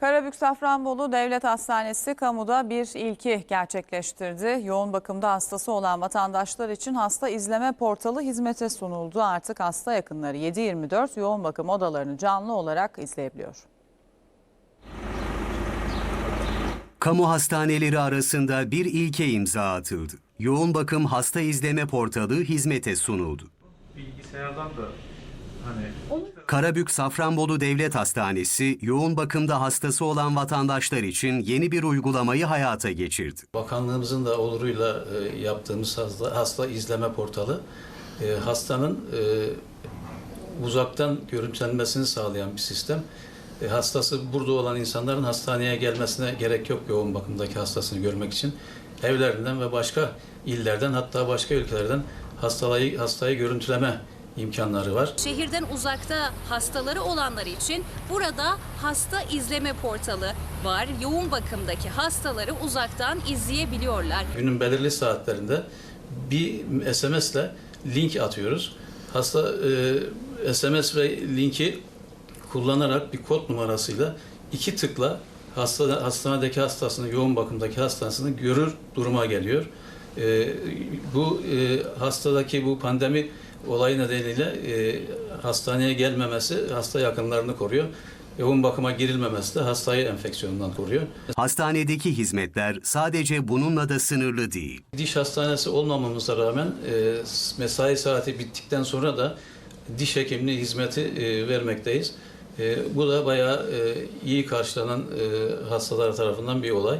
Karabük Safranbolu Devlet Hastanesi kamuda bir ilki gerçekleştirdi. Yoğun bakımda hastası olan vatandaşlar için hasta izleme portalı hizmete sunuldu. Artık hasta yakınları 7-24 yoğun bakım odalarını canlı olarak izleyebiliyor. Kamu hastaneleri arasında bir ilke imza atıldı. Yoğun bakım hasta izleme portalı hizmete sunuldu. bilgisayardan da Karabük Safranbolu Devlet Hastanesi yoğun bakımda hastası olan vatandaşlar için yeni bir uygulamayı hayata geçirdi. Bakanlığımızın da oluruyla e, yaptığımız hasta, hasta izleme portalı e, hastanın e, uzaktan görüntülenmesini sağlayan bir sistem. Hastası burada olan insanların hastaneye gelmesine gerek yok yoğun bakımdaki hastasını görmek için. Evlerinden ve başka illerden hatta başka ülkelerden hastayı, hastayı görüntüleme imkanları var. Şehirden uzakta hastaları olanlar için burada hasta izleme portalı var. Yoğun bakımdaki hastaları uzaktan izleyebiliyorlar. Günün belirli saatlerinde bir SMS ile link atıyoruz. Hasta e, SMS ve linki kullanarak bir kod numarasıyla iki tıkla hasta, hastanedeki hastasını, yoğun bakımdaki hastasını görür duruma geliyor. E, bu e, hastadaki bu pandemi olayı nedeniyle e, hastaneye gelmemesi hasta yakınlarını koruyor. Yoğun bakıma girilmemesi de hastayı enfeksiyondan koruyor. Hastanedeki hizmetler sadece bununla da sınırlı değil. Diş hastanesi olmamamıza rağmen e, mesai saati bittikten sonra da diş hekimliği hizmeti e, vermekteyiz. E, bu da bayağı e, iyi karşılanan e, hastalar tarafından bir olay.